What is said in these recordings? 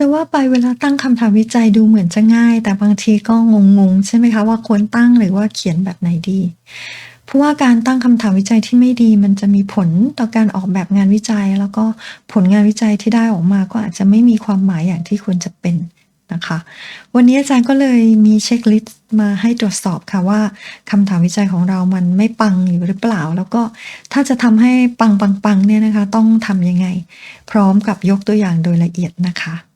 จะว่าไปเวลาตั้งคำถามวิจัยดูเหมือนจะง่าย แต่บางทีก็งงๆ ใช่ไหมคะว่าควรตั้งหรือว่าเขียนแบบไหนดี เพราะว่าการตั้งคำถามวิจัยที่ไม่ดี มันจะมีผลต่อการออกแบบงานวิจัย แล้วก็ผลงานวิจัยที่ได้ออกมาก็อาจจะไม่มีความหมายอย่างที่ควรจะเป็นนะคะ วันนี้อาจารย์ก็เลยมีเช็คลิสต์มาให้ตรวจสอบค่ะว่าคำถามวิจัยของเรามันไม่ปังอยู่หรือเปล่า แล้วก็ถ้าจะทำให้ปังปังปังเนี่ยนะคะ ต้องทำยังไง พร้อมกับยกตัวอย่างโดยละเอียดนะคะ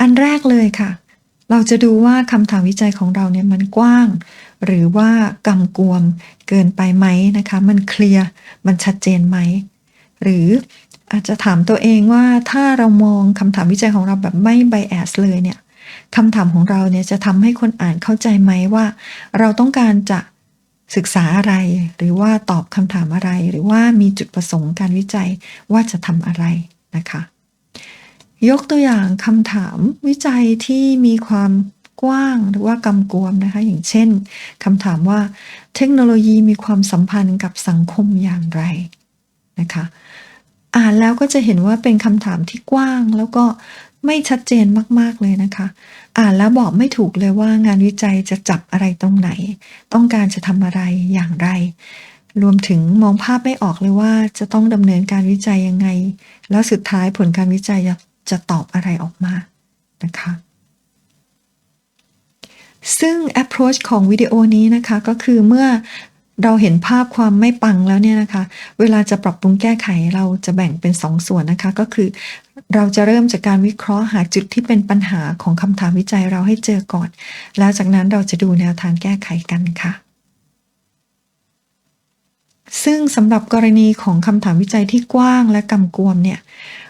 อันแรกเลยค่ะ เราจะดูว่าคำถามวิจัยของเราเนี่ยมันกว้าง หรือว่ากำกวมเกินไปไหมนะคะ มันเคลียร์มันชัดเจนไหม หรืออาจจะถามตัวเองว่าถ้าเรามองคำถามวิจัยของเราแบบไม่ bias เลยเนี่ยคำถามของเราเนี่ยจะทำให้คนอ่านเข้าใจไหมว่า เราต้องการจะศึกษาอะไร หรือว่าตอบคำถามอะไร หรือว่ามีจุดประสงค์การวิจัยว่าจะทำอะไรนะคะ ยกตัวอย่างคำถามวิจัยที่มีความกว้างหรือว่ากำกวมนะคะ อย่างเช่นคำถามว่าเทคโนโลยีมีความสัมพันธ์กับสังคมอย่างไรนะคะ อ่านแล้วก็จะเห็นว่าเป็นคำถามที่กว้างแล้วก็ไม่ชัดเจนมาก ๆ เลยนะคะ อ่านแล้วบอกไม่ถูกเลยว่างานวิจัยจะจับอะไรตรงไหน ต้องการจะทำอะไรอย่างไร รวมถึงมองภาพไม่ออกเลยว่าจะต้องดำเนินการวิจัยยังไง แล้วสุดท้ายผลการวิจัย จะตอบอะไรออกมานะคะ ซึ่ง approach ของวิดีโอนี้นะคะ ก็คือเมื่อเราเห็นภาพความไม่ปังแล้วเนี่ยนะคะ เวลาจะปรับปรุงแก้ไขเราจะแบ่งเป็น2สส่วนนะคะ ก็คือ เราจะเริ่มจากการวิเคราะห์หาจุดที่เป็นปัญหาของคำถามวิจัยเราให้เจอก่อน แล้วจากนั้นเราจะดูแนวทางแก้ไขกันค่ะ ซึ่งสำหรับกรณีของคำถามวิจัยที่กว้างและกำกวมเนี่ย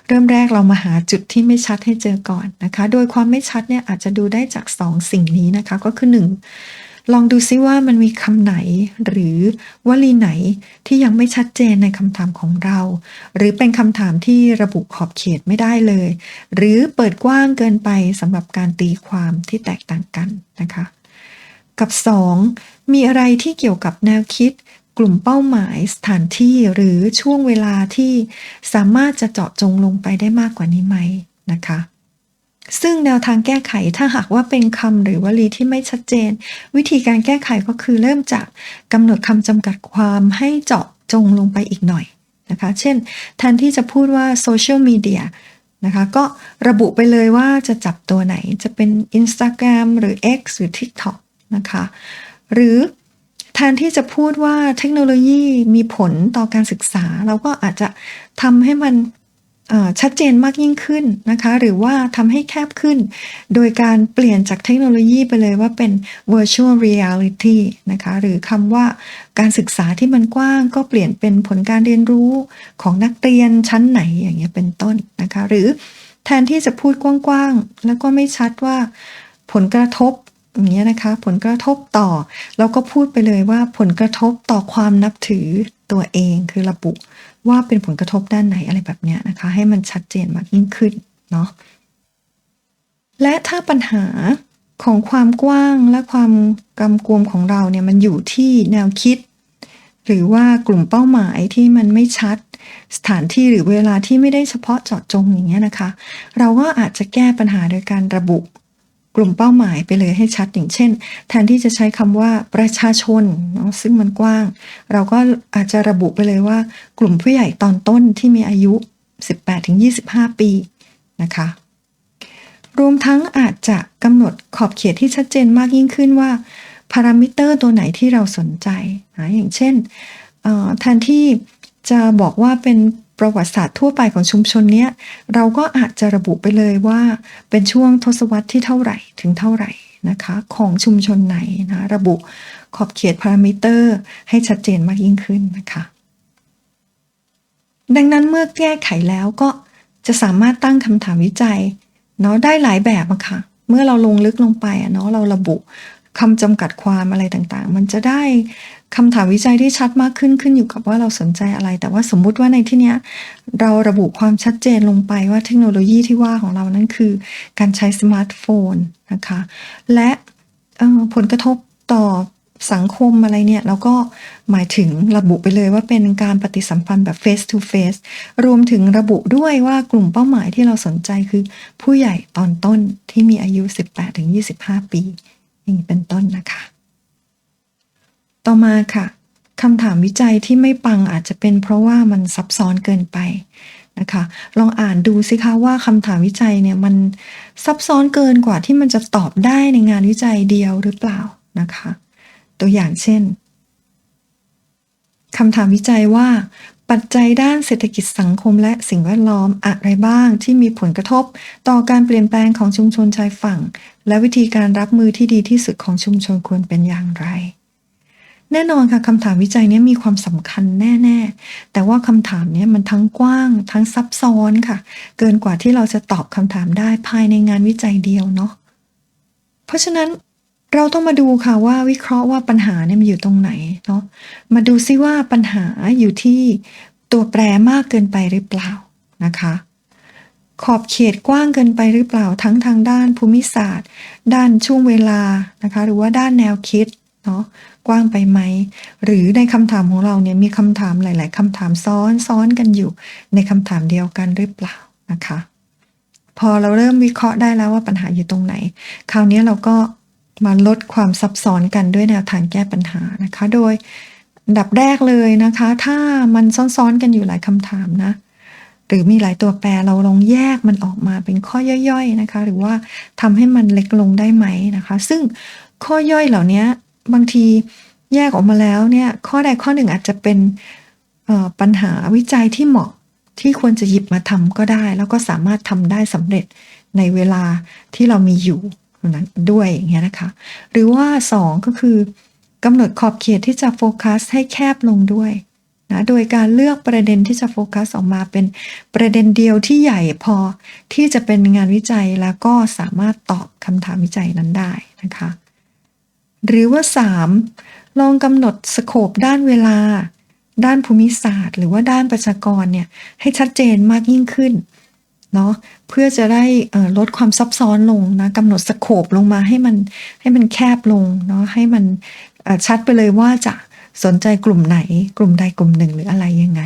เริ่มแรกเรามาหาจุดที่ไม่ชัดให้เจอก่อนนะคะ โดยความไม่ชัดเนี่ยอาจจะดูได้จาก2สิ่งนี้นะคะ ก็คือ 1 ลองดูซิว่ามันมีคำไหน หรือวลีไหนที่ยังไม่ชัดเจนในคำถามของเรา หรือเป็นคำถามที่ระบุขอบเขตไม่ได้เลย หรือเปิดกว้างเกินไปสำหรับการตีความที่แตกต่างกันนะคะ กับ 2. มีอะไรที่เกี่ยวกับแนวคิด กลุ่มเป้าหมายสถานที่หรือช่วงเวลาที่สามารถจะเจาะจงลงไปได้มากกว่านี้ไหมนะคะ ซึ่งแนวทางแก้ไขถ้าหากว่าเป็นคำหรือวลีที่ไม่ชัดเจน วิธีการแก้ไขก็คือเริ่มจากกำหนดคำจำกัดความให้เจาะจงลงไปอีกหน่อยนะคะ เช่นแทนที่จะพูดว่าโซเชียลมีเดียนะคะก็ระบุไปเลยว่าจะจับตัวไหนจะเป็น Instagram หรือ X หรือ TikTok นะคะ หรือ แทนที่จะพูดว่าเทคโนโลยีมีผลต่อการศึกษา เราก็อาจจะทำให้มันชัดเจนมากยิ่งขึ้นนะคะ หรือว่าทำให้แคบขึ้น โดยการเปลี่ยนจากเทคโนโลยีไปเลยว่าเป็น virtual reality นะคะ หรือคำว่าการศึกษาที่มันกว้างก็เปลี่ยนเป็นผลการเรียนรู้ของนักเรียนชั้นไหนอย่างเงี้ยเป็นต้นนะคะ หรือแทนที่จะพูดกว้างๆ แล้วก็ไม่ชัดว่าผลกระทบ อย่างเงี้ยนะคะ ผลกระทบต่อ เราก็พูดไปเลยว่าผลกระทบต่อความนับถือตัวเองคือระบุว่าเป็นผลกระทบด้านไหนอะไรแบบนี้นะคะ ให้มันชัดเจนมากยิ่งขึ้นเนาะและถ้าปัญหาของความกว้างและความกำกวมของเราเนี่ยมันอยู่ที่แนวคิด หรือว่ากลุ่มเป้าหมายที่มันไม่ชัด สถานที่หรือเวลาที่ไม่ได้เฉพาะเจาะจงอย่างเงี้ยนะคะ เราก็อาจจะแก้ปัญหาโดยการระบุ กลุ่มเป้าหมายไปเลยให้ชัดอย่างเช่น แทนที่จะใช้คำว่าประชาชนเนาะซึ่งมันกว้าง เราก็อาจจะระบุไปเลยว่า กลุ่มผู้ใหญ่ตอนต้นที่มีอายุ 18-25 ปีนะคะ รวมทั้งอาจจะกำหนดขอบเขตที่ชัดเจนมากยิ่งขึ้นว่าพารามิเตอร์ตัวไหนที่เราสนใจนะอย่างเช่นแทนที่จะบอกว่าเป็น ประวัติศาสตร์ทั่วไปของชุมชนเนี้ยเราก็อาจจะระบุไปเลยว่าเป็นช่วงทศวรรษที่เท่าไหร่ถึงเท่าไหร่นะคะของชุมชนไหนนะระบุขอบเขตพารามิเตอร์ให้ชัดเจนมากยิ่งขึ้นนะคะดังนั้นเมื่อแก้ไขแล้วก็จะสามารถตั้งคำถามวิจัยเนาะได้หลายแบบอะค่ะ เมื่อเราลงลึกลงไปอะเนาะเราระบุคำจำกัดความอะไรต่างๆ มันจะได้ คำถามวิจัยที่ชัดมากขึ้นขึ้นอยู่กับว่าเราสนใจอะไร แต่ว่าสมมุติว่าในที่นี้เราระบุความชัดเจนลงไปว่าเทคโนโลยีที่ว่าของเรานั้นคือการใช้สมาร์ทโฟนนะคะ และผลกระทบต่อสังคมอะไรเนี่ยเราก็หมายถึงระบุไปเลยว่าเป็นการปฏิสัมพันธ์แบบ face to face รวมถึงระบุด้วยว่ากลุ่มเป้าหมายที่เราสนใจคือผู้ใหญ่ตอนต้นที่มีอายุ 18-25 ปีอย่างเป็นต้น ต่อมาค่ะคำถามวิจัยที่ไม่ปังอาจจะเป็นเพราะว่ามันซับซ้อนเกินไปนะคะ ลองอ่านดูสิคะว่าคำถามวิจัยเนี่ยมันซับซ้อนเกินกว่าที่มันจะตอบได้ในงานวิจัยเดียวหรือเปล่านะคะ ตัวอย่างเช่นคำถามวิจัยว่า ปัจจัยด้านเศรษฐกิจสังคมและสิ่งแวดล้อมอะไรบ้างที่มีผลกระทบต่อการเปลี่ยนแปลงของชุมชนชายฝั่ง และวิธีการรับมือที่ดีที่สุดของชุมชนควรเป็นอย่างไร แน่นอนค่ะคำถามวิจัยนี้มีความสำคัญแน่ ๆ แต่ว่าคำถามนี้มันทั้งกว้าง ทั้งซับซ้อนค่ะ เกินกว่าที่เราจะตอบคำถามได้ภายในงานวิจัยเดียวเนาะเพราะฉะนั้นเราต้องมาดูค่ะว่าวิเคราะห์ว่าปัญหาเนี่ยมันอยู่ตรงไหนเนาะมาดูซิว่าปัญหาอยู่ที่ตัวแปรมากเกินไปหรือเปล่านะคะ ขอบเขตกว้างเกินไปหรือเปล่าทั้งทางด้านภูมิศาสตร์ ด้านช่วงเวลานะคะ หรือว่าด้านแนวคิด เนาะกว้างไปไหม หรือในคำถามของเราเนี่ยมีคำถามหลาย ๆคำถามซ้อนซ้อนกันอยู่ ในคำถามเดียวกันหรือเปล่านะคะ พอเราเริ่มวิเคราะห์ได้แล้วว่าปัญหาอยู่ตรงไหน คราวนี้เราก็มาลดความซับซ้อนกันด้วยแนวทางแก้ปัญหานะคะ โดยดับแรกเลยนะคะ ถ้ามันซ้อนๆกันอยู่หลายคำถามนะหรือมีหลายตัวแปรเราลองแยกมันออกมาเป็นข้อย่อยๆนะคะ หรือว่าทำให้มันเล็กลงได้ไหมนะคะ ซึ่งข้อย่อยเหล่านี้ บางทีแยกออกมาแล้วเนี่ยข้อใดข้อหนึ่งอาจจะเป็นปัญหาวิจัยที่เหมาะที่ควรจะหยิบมาทำก็ได้ แล้วก็สามารถทำได้สำเร็จในเวลาที่เรามีอยู่นั้นด้วยอย่างเงี้ยนะคะ หรือว่า 2 ก็คือกำหนดขอบเขตที่จะโฟกัสให้แคบลงด้วยนะโดยการเลือกประเด็นที่จะโฟกัสออกมาเป็นประเด็นเดียวที่ใหญ่พอที่จะเป็นงานวิจัยแล้วก็สามารถตอบคำถามวิจัยนั้นได้นะคะ หรือว่า 3. ลองกำหนดสโคปด้านเวลา ด้านภูมิศาสตร์ หรือว่าด้านประชากรเนี่ยให้ชัดเจนมากยิ่งขึ้นเนาะเพื่อจะได้ลดความซับซ้อนลงนะกำหนดสโคปลงมาให้มันให้มันแคบลงเนาะให้มันชัดไปเลยว่าจะสนใจกลุ่มไหน กลุ่มใดกลุ่มหนึ่งหรืออะไรยังไง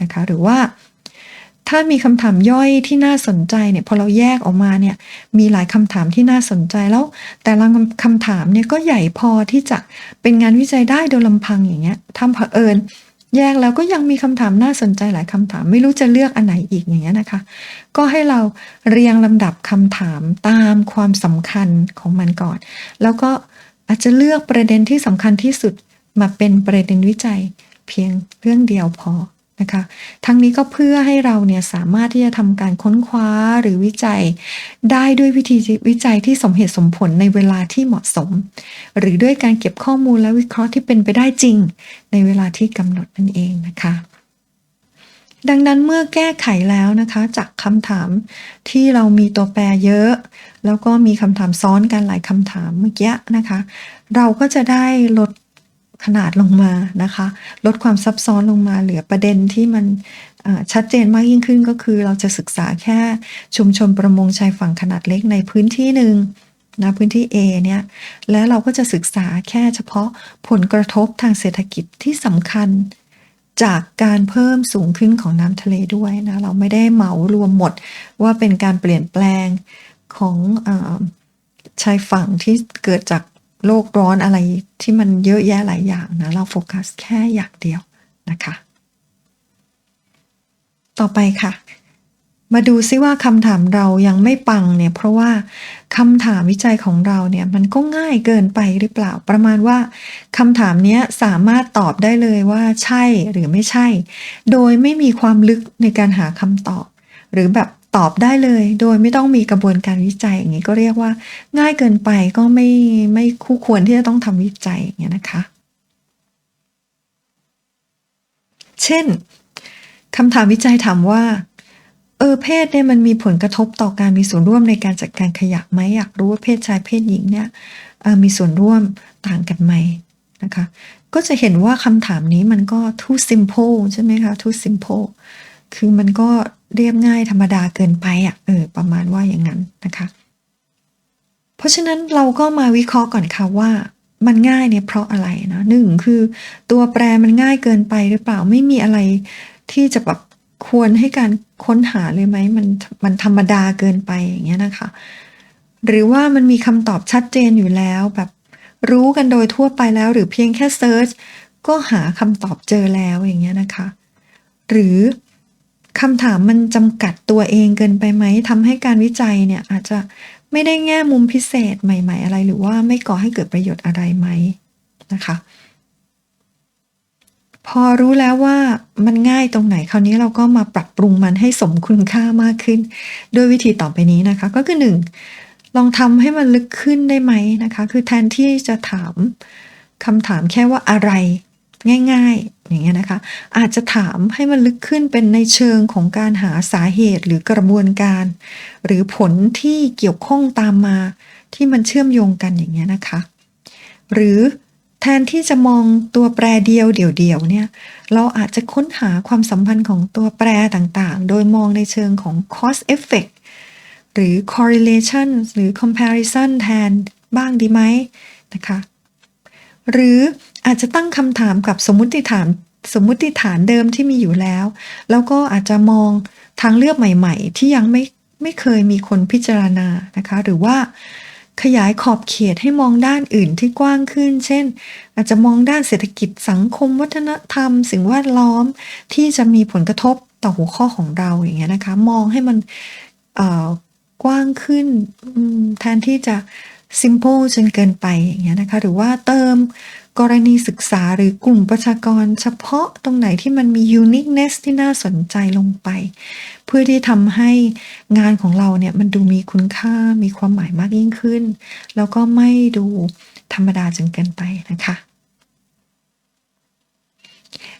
นะคะหรือว่า ถ้ามีคำถามย่อยที่น่าสนใจเนี่ยพอเราแยกออกมาเนี่ยมีหลายคำถามที่น่าสนใจแล้ว แต่ละคำถามเนี่ยก็ใหญ่พอที่จะเป็นงานวิจัยได้โดยลำพังอย่างเงี้ยทำเผอิญแยกแล้วก็ยังมีคำถามน่าสนใจหลายคำถาม ไม่รู้จะเลือกอันไหนอีกอย่างเงี้ยนะคะ ก็ให้เราเรียงลำดับคำถามตามความสำคัญของมันก่อน แล้วก็อาจจะเลือกประเด็นที่สำคัญที่สุดมาเป็นประเด็นวิจัย เพียงเรื่องเดียวพอ นะคะ ทั้งนี้ก็เพื่อให้เราเนี่ยสามารถที่จะทำการค้นคว้าหรือวิจัย ได้ด้วยวิธีวิจัยที่สมเหตุสมผลในเวลาที่เหมาะสม หรือด้วยการเก็บข้อมูลและวิเคราะห์ที่เป็นไปได้จริง ในเวลาที่กำหนดนั่นเองนะคะดังนั้นเมื่อแก้ไขแล้วนะคะจากคำถามที่เรามีตัวแปรเยอะ แล้วก็มีคำถามซ้อนกันหลายคำถามเมื่อกี้นะคะ เราก็จะได้ลด ขนาดลงมานะคะ ลดความซับซ้อนลงมาเหลือประเด็นที่มันชัดเจนมากยิ่งขึ้นก็คือ เราจะศึกษาแค่ชุมชนประมงชายฝั่งขนาดเล็กในพื้นที่หนึ่งนะพื้นที่ A เนี่ยแล้วเราก็จะศึกษาแค่เฉพาะผลกระทบทางเศรษฐกิจที่สำคัญจากการเพิ่มสูงขึ้นของน้ำทะเลด้วยนะเราไม่ได้เหมารวมหมดว่าเป็นการเปลี่ยนแปลงของอชายฝั่งที่เกิดจาก โลกร้อนอะไรที่มันเยอะแยะหลายอย่างนะ เราโฟกัสแค่อย่างเดียวนะคะ ต่อไปค่ะ มาดูซิว่าคำถามเรายังไม่ปังเนี่ย เพราะว่าคำถามวิจัยของเราเนี่ย มันก็ง่ายเกินไปหรือเปล่า ประมาณว่าคำถามนี้สามารถตอบได้เลยว่าใช่หรือไม่ใช่ โดยไม่มีความลึกในการหาคำตอบ หรือแบบ ตอบได้เลย โดยไม่ต้องมีกระบวนการวิจัยอย่างนี้ก็เรียกว่า ง่ายเกินไปก็ไม่ไม่คู่ควรที่จะต้องทำวิจัยอย่างนี้นะคะ เช่นคำถามวิจัยถามว่าเออเพศเนี่ยมันมีผลกระทบต่อการมีส่วนร่วมในการจัดการขยะไหมอยากรู้ว่าเพศชายเพศหญิงเนี่ยมีส่วนร่วมต่างกันไหมนะคะก็จะเห็นว่าคำถามนี้มันก็ too simple ใช่ไหมคะ too simple คือมันก็ เรียบง่ายธรรมดาเกินไปอะ่ะเออประมาณว่าอย่างนั้นนะคะ เพราะฉะนั้นเราก็มาวิเคราะห์ก่อนค่ะว่ามันง่ายเนี่ยเพราะอะไรนะหนึ่งคือตัวแปรมันง่ายเกินไปหรือเปล่าไม่มีอะไรที่จะแบบควรให้การค้นหาเลยไหมมันมันธรรมดาเกินไปอย่างเงี้ยนะคะ หรือว่ามันมีคำตอบชัดเจนอยู่แล้วแบบรู้กันโดยทั่วไปแล้ว หรือเพียงแค่เซิร์ชก็หาคำตอบเจอแล้วอย่างเงี้ยนะคะ หรือ คำถามมันจำกัดตัวเองเกินไปไหมทำให้การวิจัยเนี่ยอาจจะไม่ได้แง่มุมพิเศษใหม่ ๆ อะไร หรือว่าไม่ก่อให้เกิดประโยชน์อะไรไหมนะคะ พอรู้แล้วว่ามันง่ายตรงไหนคราวนี้เราก็มาปรับปรุงมันให้สมคุณค่ามากขึ้น ด้วยวิธีต่อไปนี้นะคะ ก็คือหนึ่งลองทำให้มันลึกขึ้นได้ไหมนะคะ คือแทนที่จะถามคำถามแค่ว่าอะไร ง่ายๆ อย่างเงี้ยนะคะ อาจจะถามให้มันลึกขึ้นเป็นในเชิงของการหาสาเหตุหรือกระบวนการ หรือผลที่เกี่ยวข้องตามมาที่มันเชื่อมโยงกันอย่างเงี้ยนะคะ หรือแทนที่จะมองตัวแปรเดียวเดี่ยวๆเนี่ย เราอาจจะค้นหาความสัมพันธ์ของตัวแปรต่างๆ โดยมองในเชิงของ cause effect หรือ correlation หรือ comparison แทนบ้างดีไหมนะคะ หรือ อาจจะตั้งคำถามกับสมมติฐานสมมติฐานเดิมที่มีอยู่แล้ว แล้วก็อาจจะมองทางเลือกใหม่ๆ ที่ยังไม่ไม่เคยมีคนพิจารณานะคะ หรือว่าขยายขอบเขตให้มองด้านอื่นที่กว้างขึ้น เช่น อาจจะมองด้านเศรษฐกิจสังคมวัฒนธรรม สิ่งแวดล้อมที่จะมีผลกระทบต่อหัวข้อของเราอย่างเงี้ยนะคะ มองให้มันกว้างขึ้นแทนที่จะ simple จนเกินไปอย่างเงี้ยนะคะ หรือว่าเติมกรณีศึกษาหรือกลุ่มประชากรเฉพาะตรงไหนที่มันมี uniqueness ที่น่าสนใจลงไป เพื่อที่ทำให้งานของเราเนี่ยมันดูมีคุณค่ามีความหมายมากยิ่งขึ้น แล้วก็ไม่ดูธรรมดาจนเกินไปนะคะ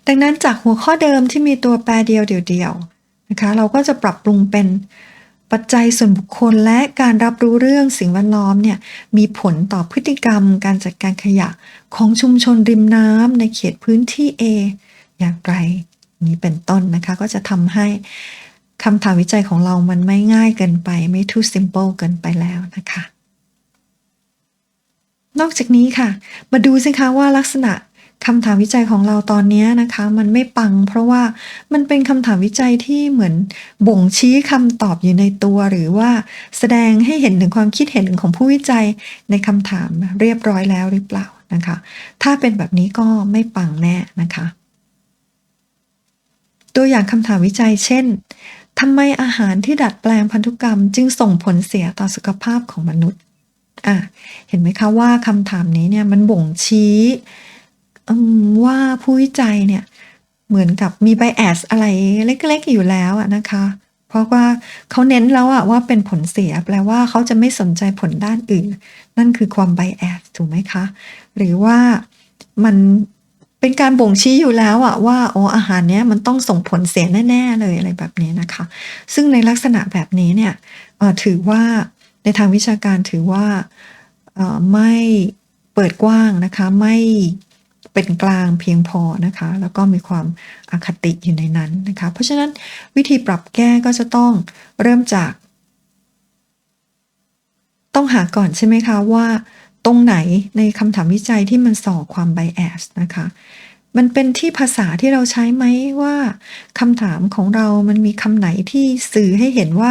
ดังนั้นจากหัวข้อเดิมที่มีตัวแปรเดียวเดียวๆนะคะเราก็จะปรับปรุงเป็น ปัจจัยส่วนบุคคลและการรับรู้เรื่องสิ่งแวดล้อมเนี่ยมีผลต่อพฤติกรรมการจัดการขยะของชุมชนริมน้ำในเขตพื้นที่ A อย่างไรนี้เป็นต้นนะคะ ก็จะทำให้คำถามวิจัยของเรามันไม่ง่ายเกินไป ไม่ too simple เกินไปแล้วนะคะ นอกจากนี้ค่ะ มาดูสิคะว่าลักษณะ คำถามวิจัยของเราตอนนี้นะคะ มันไม่ปัง เพราะว่ามันเป็นคำถามวิจัยที่เหมือนบ่งชี้คำตอบอยู่ในตัว หรือว่าแสดงให้เห็นถึงความคิดเห็นของผู้วิจัยในคำถามเรียบร้อยแล้วหรือเปล่านะคะ ถ้าเป็นแบบนี้ก็ไม่ปังแน่นะคะ ตัวอย่างคำถามวิจัย เช่นทำไมอาหารที่ดัดแปลงพันธุกรรม จึงส่งผลเสียต่อสุขภาพของมนุษย์อะเห็นไหมคะว่าคำถามนี้เนี่ยมันบ่งชี้ ว่าผู้วิจัยเนี่ยเหมือนกับมีไบแอสอะไรเล็กๆอยู่แล้วอะนะคะ เพราะว่าเขาเน้นแล้วอะว่าเป็นผลเสียแปลว่าเขาจะไม่สนใจผลด้านอื่น นั่นคือความไบแอสถูกไหมคะ หรือว่ามันเป็นการบ่งชี้อยู่แล้วอะว่าโอ้อาหารเนี้ยมันต้องส่งผลเสียแน่ๆเลยอะไรแบบนี้นะคะ ซึ่งในลักษณะแบบนี้เนี่ยถือว่าในทางวิชาการถือว่าไม่เปิดกว้างนะคะ ไม่ เป็นกลางเพียงพอนะคะ แล้วก็มีความอคติอยู่ในนั้นนะคะ เพราะฉะนั้นวิธีปรับแก้ก็จะต้องเริ่มจาก ต้องหาก่อนใช่ไหมคะว่า ตรงไหนในคำถามวิจัยที่มันส่อความไบแอสนะคะมันเป็นที่ภาษาที่เราใช้ไหมว่าคำถามของเรามันมีคำไหนที่สื่อให้เห็นว่า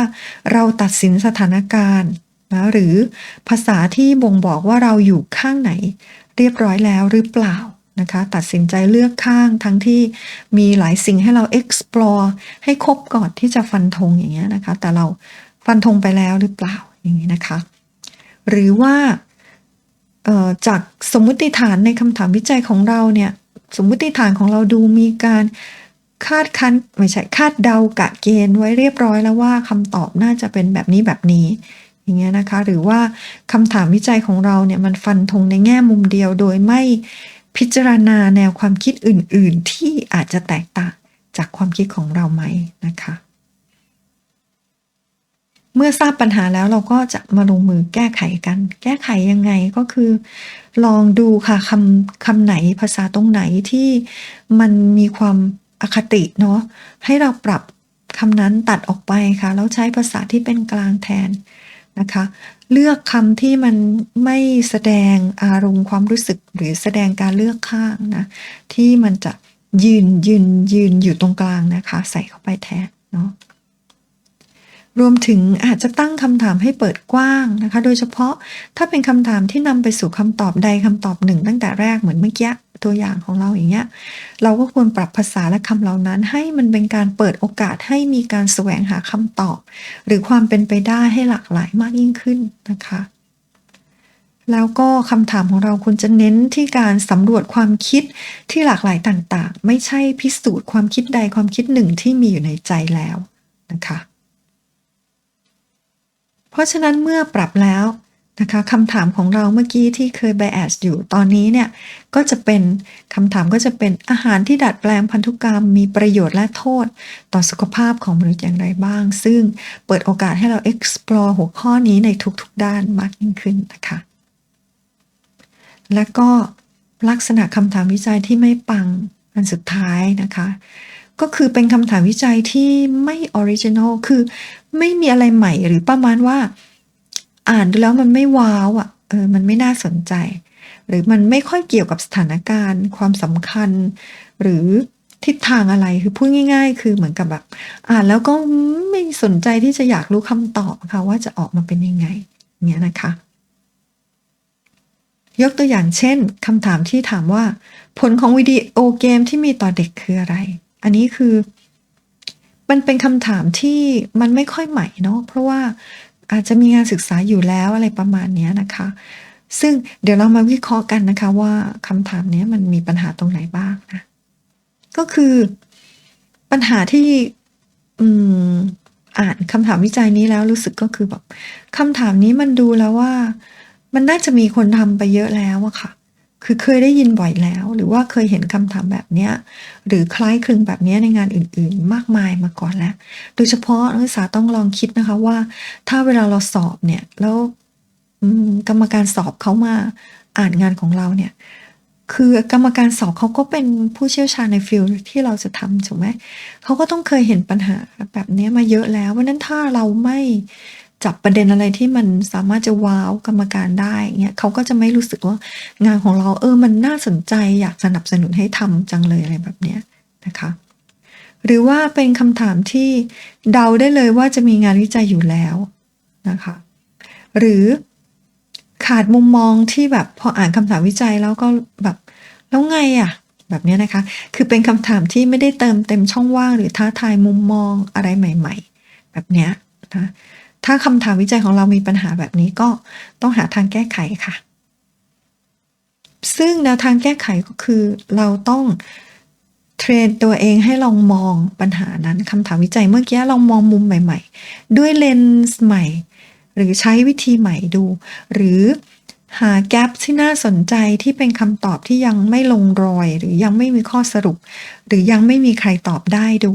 เราตัดสินสถานการณ์นะหรือภาษาที่บ่งบอกว่าเราอยู่ข้างไหน เรียบร้อยแล้วหรือเปล่า นะคะตัดสินใจเลือกข้างทั้งที่มีหลายสิ่งให้เรา explore ให้ครบก่อนที่จะฟันธงอย่างเงี้ยนะคะ แต่เราฟันธงไปแล้วหรือเปล่าอย่างนี้นะคะ หรือว่าจากสมมุติฐานในคำถามวิจัยของเราเนี่ยสมมุติฐานของเราดูมีการคาดคันไม่ใช่คาดเดากะเกณฑ์ไว้เรียบร้อยแล้วว่าคำตอบน่าจะเป็นแบบนี้แบบนี้อย่างเงี้ยนะคะ หรือว่าคำถามวิจัยของเราเนี่ยมันฟันธงในแง่มุมเดียวโดยไม่ พิจารณาแนวความคิดอื่น ๆ ที่อาจจะแตกต่างจากความคิดของเราไหมนะคะ เมื่อทราบปัญหาแล้วเราก็จะมาลงมือแก้ไขกัน แก้ไขยังไงก็คือ ลองดูค่ะคำคำไหนภาษาตรงไหนที่มันมีความอคติเนาะให้เราปรับคำนั้นตัดออกไปค่ะแล้วใช้ภาษาที่เป็นกลางแทน นะคะ เลือกคำที่มันไม่แสดงอารมณ์ความรู้สึกหรือแสดงการเลือกข้างนะ ที่มันจะยืนยืนยืนอยู่ตรงกลางนะคะ ใส่เข้าไปแทนเนาะรวมถึงอาจจะตั้งคำถามให้เปิดกว้างนะคะ โดยเฉพาะถ้าเป็นคำถามที่นำไปสู่คำตอบใดคำตอบหนึ่งตั้งแต่แรกเหมือนเมื่อกี้ ตัวอย่างของเราอย่างเงี้ย เราก็ควรปรับภาษาและคำเหล่านั้น ให้มันเป็นการเปิดโอกาสให้มีการแสวงหาคำตอบ หรือความเป็นไปได้ให้หลากหลายมากยิ่งขึ้นนะคะ แล้วก็คำถามของเราควรจะเน้นที่การสำรวจความคิดที่หลากหลายต่างๆ ไม่ใช่พิสูจน์ความคิดใดความคิดหนึ่งที่มีอยู่ในใจแล้วนะคะ เพราะฉะนั้นเมื่อปรับแล้ว นะคะคำถามของเราเมื่อกี้ที่เคย bias อยู่ตอนนี้เนี่ยก็จะเป็นคำถามก็จะเป็นอาหารที่ดัดแปลงพันธุกรรม มีประโยชน์และโทษ ต่อสุขภาพของมนุษย์อย่างไรบ้าง ซึ่งเปิดโอกาสให้เรา explore หัวข้อนี้ในทุกๆด้านมากยิ่งขึ้นนะคะ และก็ลักษณะคำถามวิจัยที่ไม่ปังอันสุดท้ายนะคะ ก็คือเป็นคำถามวิจัยที่ไม่ออริจินอลคือไม่มีอะไรใหม่หรือประมาณว่า อ่านดูแล้วมันไม่ว้าวอะ่ะเออมันไม่น่าสนใจ หรือมันไม่ค่อยเกี่ยวกับสถานการณ์ ความสำคัญ หรือทิศทางอะไรคือพูดง่าย ๆ คือเหมือนกับแบบ อ่านแล้วก็ไม่สนใจที่จะอยากรู้คำตอบค่ะว่าจะออกมาเป็นยังไงเนี้ยนะคะ ยกตัวอย่างเช่นคำถามที่ถามว่า ผลของวิดีโอเกมที่มีต่อเด็กคืออะไร อันนี้คือ มันเป็นคำถามที่มันไม่ค่อยใหม่เนาะเพราะว่า อาจจะมีงานศึกษาอยู่แล้วอะไรประมาณนี้นะคะ ซึ่งเดี๋ยวเรามาวิเคราะห์กันนะคะว่าคำถามนี้มันมีปัญหาตรงไหนบ้างนะก็คือปัญหาที่อืมอ่านคำถามวิจัยนี้แล้วรู้สึกก็คือแบบคำถามนี้มันดูแล้วว่า มันน่าจะมีคนทำไปเยอะแล้วอะค่ะ คือเคยได้ยินบ่อยแล้ว หรือว่าเคยเห็นคำถามแบบนี้หรือคล้ายคลึงแบบนี้ในงานอื่นๆ มากมายมาก่อนแล้ว โดยเฉพาะนักศึกษาต้องลองคิดนะคะว่า ถ้าเวลาเราสอบเนี่ยแล้วกรรมการสอบเขามาอ่านงานของเราเนี่ยคือกรรมการสอบเขาก็เป็นผู้เชี่ยวชาญในฟิลที่เราจะทำถูกไหมเขาก็ต้องเคยเห็นปัญหาแบบนี้มาเยอะแล้วเพราะนั้นถ้าเราไม่ จับประเด็นอะไรที่มันสามารถจะว้าวกรรมการได้เงี้ยเขาก็จะไม่รู้สึกว่างานของเราเออมันน่าสนใจอยากสนับสนุนให้ทำจังเลยอะไรแบบเนี้ยนะคะ หรือว่าเป็นคำถามที่เดาได้เลยว่าจะมีงานวิจัยอยู่แล้วนะคะ หรือขาดมุมมองที่แบบพออ่านคำถามวิจัยแล้วก็แบบแล้วไงอะ่ะแบบนี้นะคะ คือเป็นคำถามที่ไม่ได้เติมเต็มช่องว่างหรือท้าทายมุมมองอะไรใหม่ ๆ แบบเนี้ยนะ ถ้าคำถามวิจัยของเรามีปัญหาแบบนี้ก็ต้องหาทางแก้ไขค่ะ ซึ่งแนวทางแก้ไขก็คือเราต้องเทรนตัวเองให้ลองมองปัญหานั้นคำถามวิจัยเมื่อกี้ลองมองมุมใหม่ ๆ ด้วยเลนส์ใหม่ หรือใช้วิธีใหม่ดู หรือ หาแกลบที่น่าสนใจที่เป็นคำตอบที่ยังไม่ลงรอย หรือยังไม่มีข้อสรุป หรือยังไม่มีใครตอบได้ดู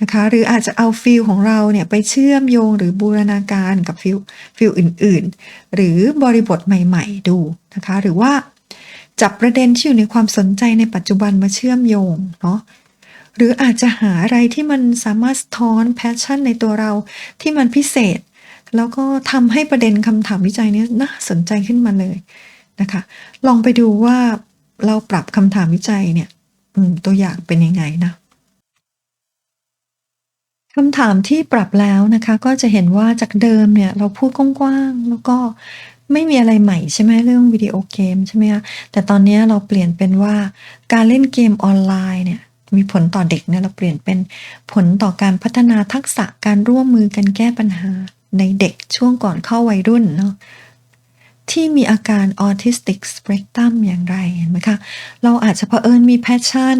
นะคะ หรืออาจจะเอาฟิลของเราเนี่ยไปเชื่อมโยงหรือบูรณาการกับฟิลฟิลอื่นๆ หรือบริบทใหม่ ๆ ดูนะคะ หรือว่าจับประเด็นที่อยู่ในความสนใจในปัจจุบันมาเชื่อมโยงเนาะหรืออาจจะหาอะไรที่มันสามารถสะท้อนแพชชั่นในตัวเราที่มันพิเศษ แล้วก็ทำให้ประเด็นคำถามวิจัยนี้น่าสนใจขึ้นมาเลยนะคะ ลองไปดูว่าเราปรับคำถามวิจัยเนี่ยตัวอย่างเป็นยังไงนะคำถามที่ปรับแล้วนะคะ ก็จะเห็นว่าจากเดิมเนี่ยเราพูดกว้างๆแล้วก็ไม่มีอะไรใหม่ใช่ไหมเรื่องวิดีโอเกมใช่ไหมคะแต่ตอนนี้เราเปลี่ยนเป็นว่าการเล่นเกมออนไลน์เนี่ยมีผลต่อเด็กเนี่ยเราเปลี่ยนเป็นผลต่อการพัฒนาทักษะการร่วมมือกันแก้ปัญหา ในเด็กช่วงก่อนเข้าวัยรุ่นเนาะที่มีอาการออทิสติกสเปกตรัมอย่างไรเห็นไหมคะ เราอาจจะเผอิญมีแพชชั่น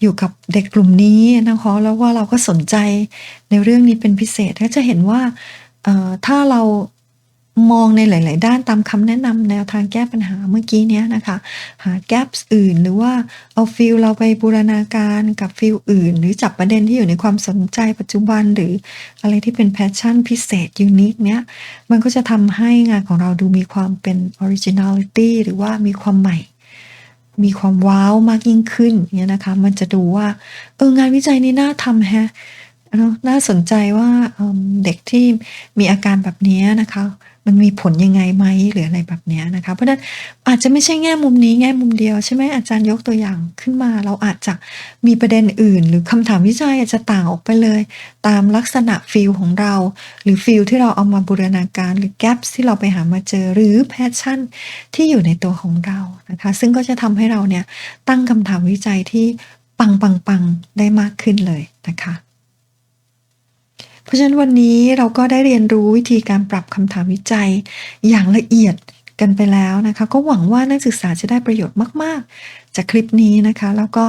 อยู่กับเด็กกลุ่มนี้นะคะแล้วว่าเราก็สนใจในเรื่องนี้เป็นพิเศษก็จะเห็นว่าถ้าเรา มองในหลาย ๆ ด้านตามคำแนะนำแนวทางแก้ปัญหาเมื่อกี้เนี้ยนะคะ หาแกลบอื่นหรือว่าเอาฟิลเราไปบูรณาการกับฟิลอื่น หรือจับประเด็นที่อยู่ในความสนใจปัจจุบันหรืออะไรที่เป็นแพชชั่นพิเศษยูนิคเนี้ยมันก็จะทำให้งานของเราดูมีความเป็นออริจินัลิตี้หรือว่ามีความใหม่ มีความว้าวมากยิ่งขึ้นเนี่ยนะคะ มันจะดูว่าเอองานวิจัยนี้น่าทำแฮะน่าสนใจว่าเด็กที่มีอาการแบบนี้นะคะ มันมีผลยังไงไหมหรืออะไรแบบเนี้ยนะคะ เพราะฉะนั้นอาจจะไม่ใช่แง่มุมนี้แง่มุมเดียวใช่ไหมอาจารย์ยกตัวอย่างขึ้นมา เราอาจจะมีประเด็นอื่น หรือคำถามวิจัยอาจจะต่างออกไปเลย ตามลักษณะฟิลของเรา หรือฟิลที่เราเอามาบูรณาการ หรือแก p ที่เราไปหามาเจอหรือแพชชั่นที่อยู่ในตัวของเรานะคะ ซึ่งก็จะทำให้เราเนี่ยตั้งคำถามวิจัยที่ปังปังปังได้มากขึ้นเลยนะคะ เพราะฉะนั้นวันนี้เราก็ได้เรียนรู้วิธีการปรับคำถามวิจัยอย่างละเอียดกันไปแล้วนะคะ ก็หวังว่านักศึกษาจะได้ประโยชน์มาก ๆ จากคลิปนี้นะคะ แล้วก็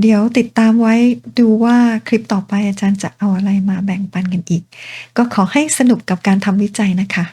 เดี๋ยวติดตามไว้ดูว่าคลิปต่อไปอาจารย์จะเอาอะไรมาแบ่งปันกันอีก ก็ขอให้สนุกกับการทำวิจัยนะคะ